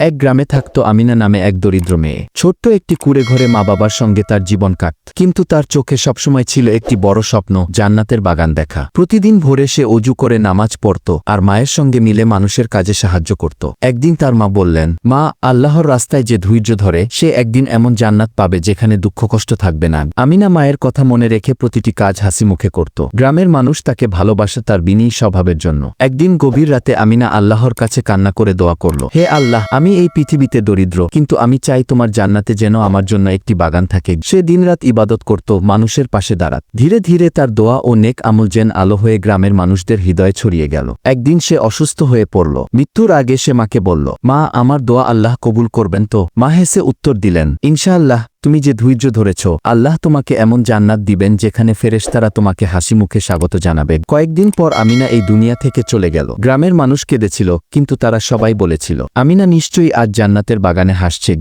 এক গ্রামে থাকত আমিনা নামে এক দরিদ্র মেয়ে। ছোট্ট একটি কুড়ে ঘরে মা বাবার সঙ্গে তার জীবন কাটত কিন্তু তার চোখে সবসময় ছিল একটি বড় স্বপ্ন, জান্নাতের বাগান দেখা। প্রতিদিন ভোরে সে অজু করে নামাজ পড়ত আর মায়ের সঙ্গে মিলে মানুষের কাজে সাহায্য করত। একদিন তার মা বললেন, মা, আল্লাহর রাস্তায় যে ধৈর্য ধরে, সে একদিন এমন জান্নাত পাবে যেখানে দুঃখ কষ্ট থাকবে না। আমিনা মায়ের কথা মনে রেখে প্রতিটি কাজ হাসি মুখে করত। গ্রামের মানুষ তাকে ভালোবাসে তার বিনীত স্বভাবের জন্য। একদিন গভীর রাতে আমিনা আল্লাহর কাছে কান্না করে দোয়া করল, হে আল্লাহ আমি এই পৃথিবীতে দরিদ্র, কিন্তু আমি চাই তোমার জান্নাতে যেন আমার জন্য একটি বাগান থাকে। সে দিনরাত ইবাদত করত, মানুষের পাশে দাঁড়াত। ধীরে ধীরে তার দোয়া ও নেক আমল যেন আলো হয়ে গ্রামের মানুষদের হৃদয়ে ছড়িয়ে গেল। একদিন সে অসুস্থ হয়ে পড়ল। মৃত্যুর আগে সে মাকে বলল, মা, আমার দোয়া আল্লাহ কবুল করবেন তো? মা হেসে উত্তর দিলেন, ইনশাআল্লাহ। তুমি যে ধৈর্য ধরেছ, আল্লাহ তোমাকে এমন জান্নাত দিবেন যেখানে ফেরেশতারা তোমাকে হাসি মুখে স্বাগত জানাবে। কয়েকদিন পর আমিনা এই দুনিয়া থেকে চলে গেল। গ্রামের মানুষ কেঁদেছিল, কিন্তু তারা সবাই বলেছিল, আমিনা নিশ্চয়ই আজ জান্নাতের বাগানে হাসছে।